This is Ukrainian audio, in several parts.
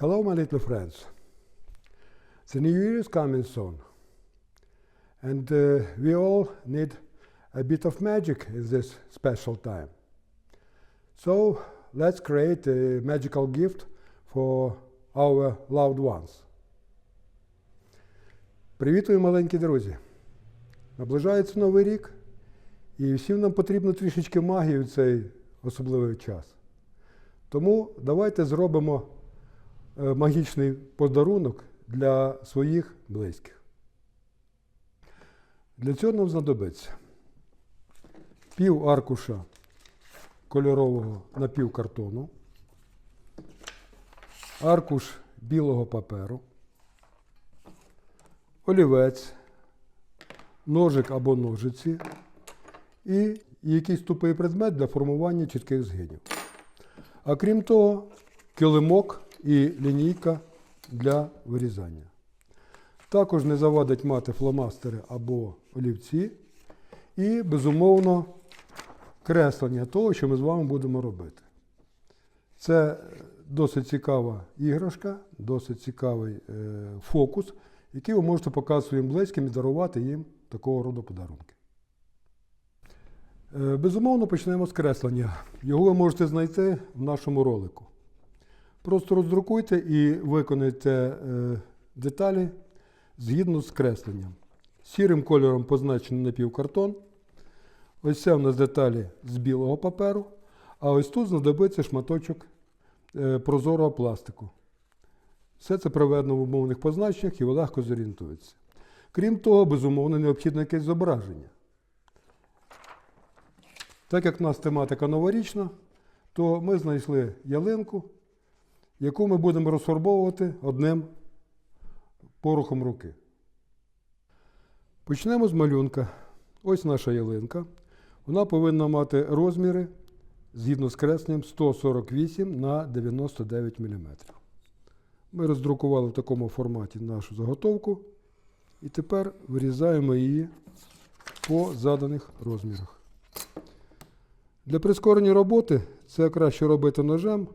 Hello, my little friends. The new year is coming soon. And uh, we all need a bit of magic in this special time. So let's create a magical gift for our loved ones. Привітую, маленькі друзі! Наближається Новий рік, і всім нам потрібно трішечки магії в цей особливий час. Тому давайте зробимо е, магічний подарунок для своїх близьких. Для цього нам знадобиться пів аркуша кольорового напівкартону, аркуш білого паперу, олівець, ножик або ножиці і якийсь тупий предмет для формування чітких згинів. А крім того, килимок і лінійка для вирізання. Також не завадить мати фломастери або олівці. І, безумовно, креслення того, що ми з вами будемо робити. Це досить цікава іграшка, досить цікавий е, фокус, який ви можете показати своїм близьким і дарувати їм такого роду подарунки. Е, Безумовно, почнемо з креслення. Його ви можете знайти в нашому ролику. Просто роздрукуйте і виконайте е, деталі згідно з кресленням. Сірим кольором позначений напівкартон. Ось це у нас деталі з білого паперу, а ось тут знадобиться шматочок е, прозорого пластику. Все це проведено в умовних позначеннях і ви легко зорієнтуєтеся. Крім того, безумовно, необхідне якесь зображення. Так як в нас тематика новорічна, то ми знайшли ялинку, яку ми будемо розфарбовувати одним порухом руки. Почнемо з малюнка. Ось наша ялинка. Вона повинна мати розміри згідно з кресленням 148 на 99 мм. Ми роздрукували в такому форматі нашу заготовку і тепер вирізаємо її по заданих розмірах. Для прискорення роботи це краще робити ножем,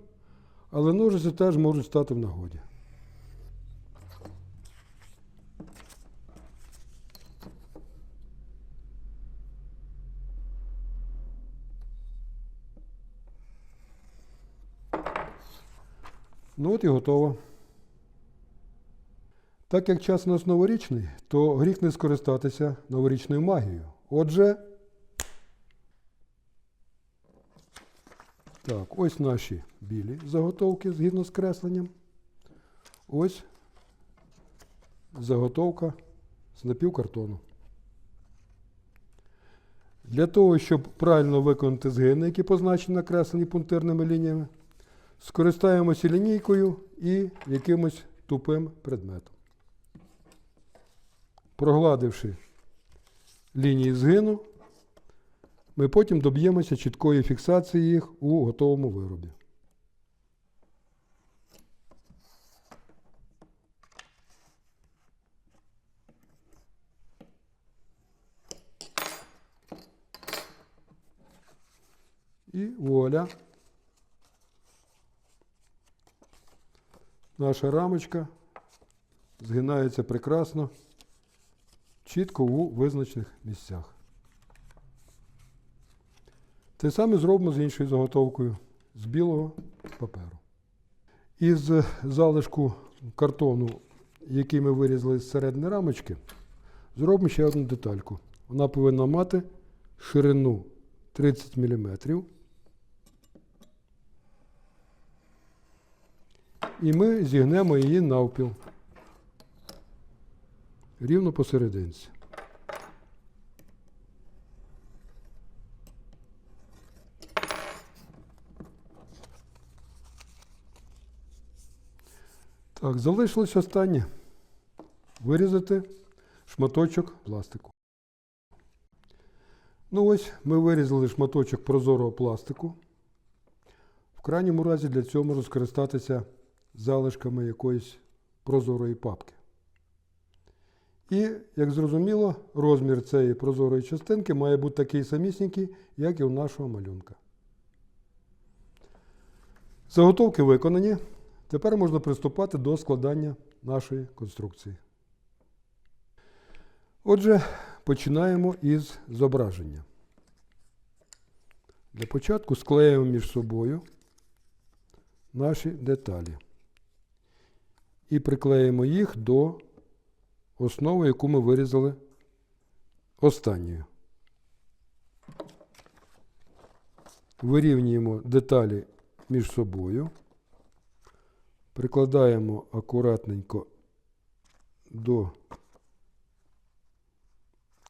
але ножиці теж можуть стати в нагоді. Ну от і готово. Так як час у нас новорічний, то гріх не скористатися новорічною магією. Отже, так, ось наші білі заготовки згідно з кресленням. Ось заготовка з напівкартону. Для того, щоб правильно виконати згини, які позначені на кресленні пунктирними лініями, скористаємося лінійкою і якимось тупим предметом. Прогладивши лінії згину, ми потім доб'ємося чіткої фіксації їх у готовому виробі. І вуаля. Наша рамочка згинається прекрасно, чітко у визначених місцях. Те саме зробимо з іншою заготовкою з білого паперу. Із залишку картону, який ми вирізали з середини рамочки, зробимо ще одну детальку. Вона повинна мати ширину 30 мм. І ми зігнемо її навпіл. Рівно посерединці. Так, залишилось останнє. Вирізати шматочок пластику. Ну ось ми вирізали шматочок прозорого пластику. В крайньому разі для цього можна скористатися залишками якоїсь прозорої папки. І, як зрозуміло, розмір цієї прозорої частинки має бути такий самісінький, як і у нашого малюнка. Заготовки виконані. Тепер можна приступати до складання нашої конструкції. Отже, починаємо із зображення. Для початку склеїмо між собою наші деталі і приклеїмо їх до основи, яку ми вирізали останньою. Вирівнюємо деталі між собою, прикладаємо акуратненько до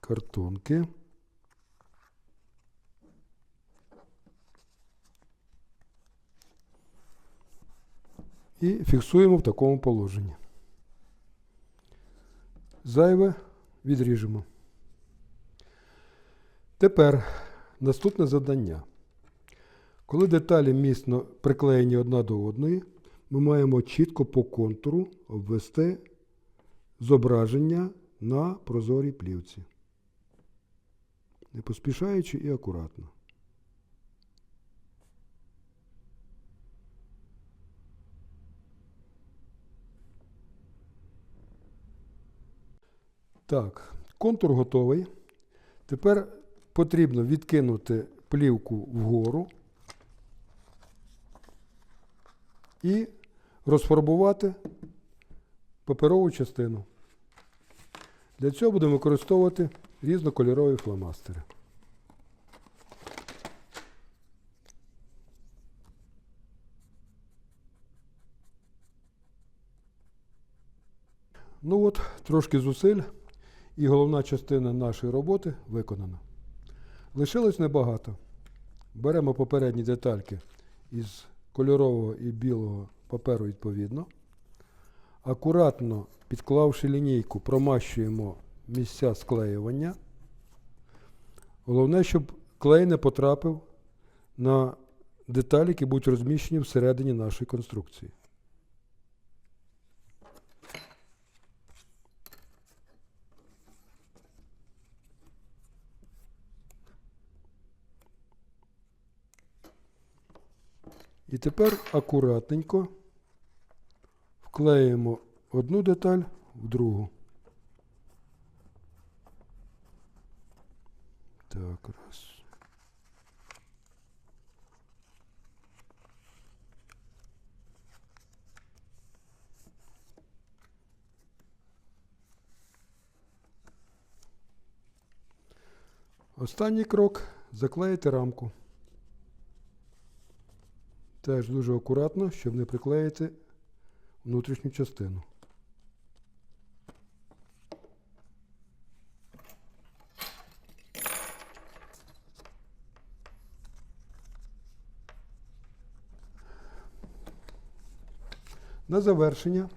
картонки. І фіксуємо в такому положенні. Зайве відріжемо. Тепер наступне завдання. Коли деталі міцно приклеєні одна до одної, ми маємо чітко по контуру обвести зображення на прозорій плівці. Не поспішаючи і акуратно. Так, контур готовий. Тепер потрібно відкинути плівку вгору і розфарбувати паперову частину. Для цього будемо використовувати різнокольорові фломастери. Ну от, трошки зусиль, і головна частина нашої роботи виконана. Лишилось небагато. Беремо попередні детальки із кольорового і білого паперу відповідно. Акуратно підклавши лінійку, промащуємо місця склеювання. Головне, щоб клей не потрапив на деталі, які будуть розміщені всередині нашої конструкції. І тепер акуратненько вклеїмо одну деталь в другу. Так, раз. Останній крок заклеїти рамку. Теж дуже акуратно, щоб не приклеїти внутрішню частину. На завершення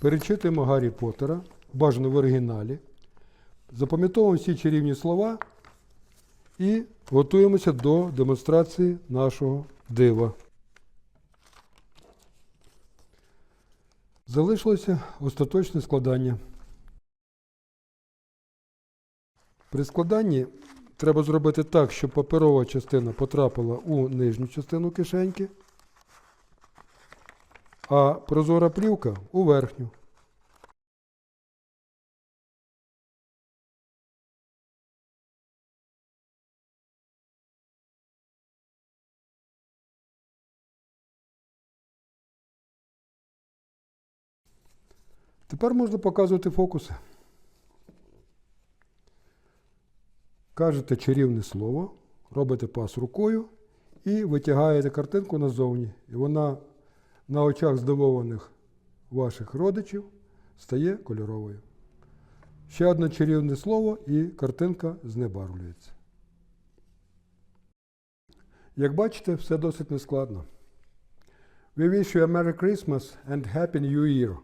перечитуємо Гаррі Поттера, бажано в оригіналі. Запам'ятовуємо всі чарівні слова і готуємося до демонстрації нашого дива. Залишилося остаточне складання. При складанні треба зробити так, щоб паперова частина потрапила у нижню частину кишеньки, а прозора плівка у верхню. Тепер можна показувати фокуси. Кажете чарівне слово, робите пас рукою і витягаєте картинку назовні. І вона на очах здивованих ваших родичів стає кольоровою. Ще одне чарівне слово і картинка знебарвлюється. Як бачите, все досить нескладно. We wish you a Merry Christmas and Happy New Year.